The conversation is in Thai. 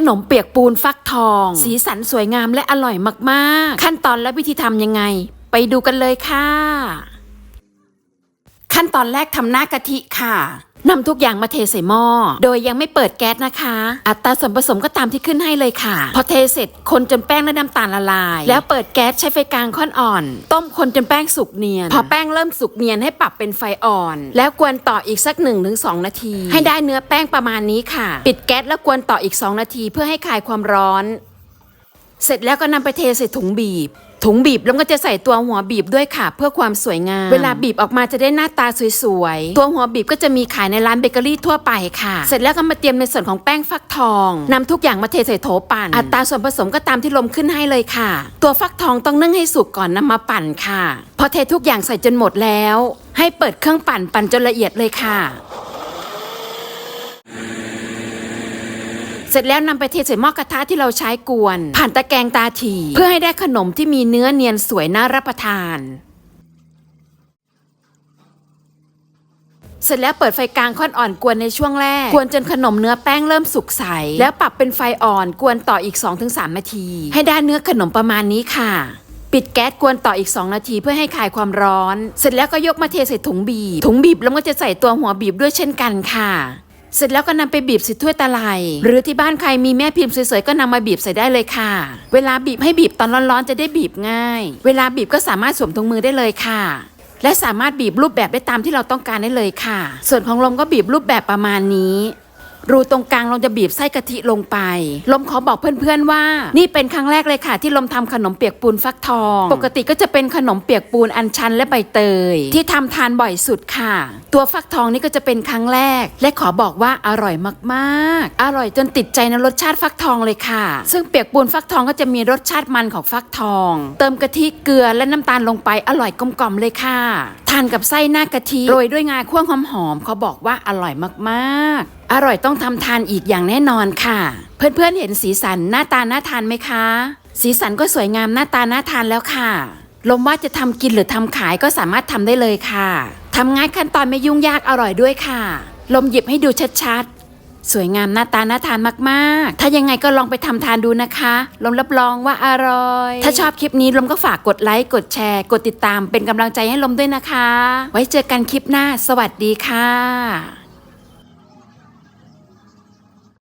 ขนมเปียกปูนฟักทอง สีสันสวยงามและอร่อยมากๆ ขั้นตอนและวิธีทำยังไง ไปดูกันเลยค่ะ ขั้นตอนแรกทำหน้ากะทิค่ะ นำทุกอย่างมาเทใส่หม้อ โดยยังไม่เปิดแก๊สนะคะ อัตราส่วนผสมก็ตามที่ขึ้นให้เลยค่ะ พอเทเสร็จคนจนแป้งและน้ำตาลละลาย แล้วเปิดแก๊สใช้ไฟกลางค่อนอ่อน ต้มคนจนแป้งสุกเนียน พอแป้งเริ่มสุกเนียนให้ปรับเป็นไฟอ่อน แล้วกวนต่ออีกสัก 1-2 นาที ให้ได้เนื้อแป้งประมาณนี้ค่ะ ปิดแก๊สแล้วกวนต่ออีก 2 นาที เพื่อให้คลายความร้อน เสร็จแล้วก็นำไปเทใส่ถุงบีบ ถุงบีบแล้วก็จะใส่ตัวหัวบีบด้วยค่ะ เพื่อความสวยงาม เวลาบีบออกมาจะได้หน้าตาสวยๆ ตัวหัวบีบก็จะมีขายในร้านเบเกอรี่ทั่วไปค่ะ เสร็จแล้วก็มาเตรียมในส่วนของแป้งฟักทองนำทุกอย่างมาเทใส่โถปั่น อัตราส่วนผสมก็ตามที่ลมขึ้นให้เลยค่ะ ตัวฟักทองต้องนึ่งให้สุกก่อนนำมาปั่นค่ะ พอเททุกอย่างใส่จนหมดแล้ว ให้เปิดเครื่องปั่นปั่นจนละเอียดเลยค่ะ เสร็จแล้วนำไปเทใส่หม้อกระทะที่เราใช้กวน ผ่านตะแกรงตาถีเพื่อให้ได้ขนมที่มีเนื้อเนียนสวยน่ารับประทาน เสร็จแล้วเปิดไฟกลางค่อนอ่อนกวนในช่วงแรก กวนจนขนมเนื้อแป้งเริ่มสุกใส แล้วปรับเป็นไฟอ่อนกวนต่ออีก 2-3 นาที ให้ได้เนื้อขนมประมาณนี้ค่ะปิดแก๊สกวนต่ออีก 2 นาทีเพื่อให้คลายความร้อน เสร็จแล้วก็ยกมาเทใส่ถุงบีบ ถุงบีบแล้วก็จะใส่ตัวหัวบีบด้วยเช่นกันค่ะ เสร็จแล้วก็นำไปบีบใส่ถ้วยตะไลหรือที่บ้านใครมีแม่พิมพ์สวยๆก็นำมาบีบใส่ได้เลยค่ะ เวลาบีบให้บีบตอนร้อนๆจะได้บีบง่าย เวลาบีบก็สามารถสวมถุงมือได้เลยค่ะ และสามารถบีบรูปแบบได้ตามที่เราต้องการได้เลยค่ะ ส่วนของลมก็บีบรูปแบบประมาณนี้ รูตรงกลางเราจะบีบไส้กะทิลงไป ลมขอบอกเพื่อนๆว่า นี่เป็นครั้งแรกเลยค่ะ ที่ลมทำขนมเปียกปูนฟักทอง ปกติก็จะเป็นขนมเปียกปูนอันชันและใบเตย ที่ทำทานบ่อยสุดค่ะ ตัวฟักทองนี่ก็จะเป็นครั้งแรก และขอบอกว่าอร่อยมากๆ อร่อยจนติดใจในรสชาติฟักทองเลยค่ะ ซึ่งเปียกปูนฟักทองก็จะมีรสชาติมันของฟักทอง เติมกะทิเกลือและน้ำตาลลงไปอร่อยกลมกล่อมเลยค่ะทานกับไส้หน้ากะทิโรยด้วยงาคั่วหอมๆเขาบอกว่าอร่อยมากๆ อร่อยต้องทำทานอีกอย่างแน่นอนค่ะ เพื่อนๆเห็นสีสันหน้าตาน่าทานไหมคะ สีสันก็สวยงามหน้าตาน่าทานแล้วค่ะลมว่าจะทำกินหรือทำขายก็สามารถทำได้เลยค่ะทำง่ายขั้นตอนไม่ยุ่งยากอร่อยด้วยค่ะ ลมหยิบให้ดูชัดๆ สวยงามหน้าตาน่าทานมากๆ ถ้ายังไงก็ลองไปทำทานดูนะคะลมรับรองว่าอร่อย ถ้าชอบคลิปนี้ลมก็ฝากกดไลค์กดแชร์ กดติดตามเป็นกำลังใจให้ลมด้วยนะคะ ไว้เจอกันคลิปหน้า สวัสดีค่ะ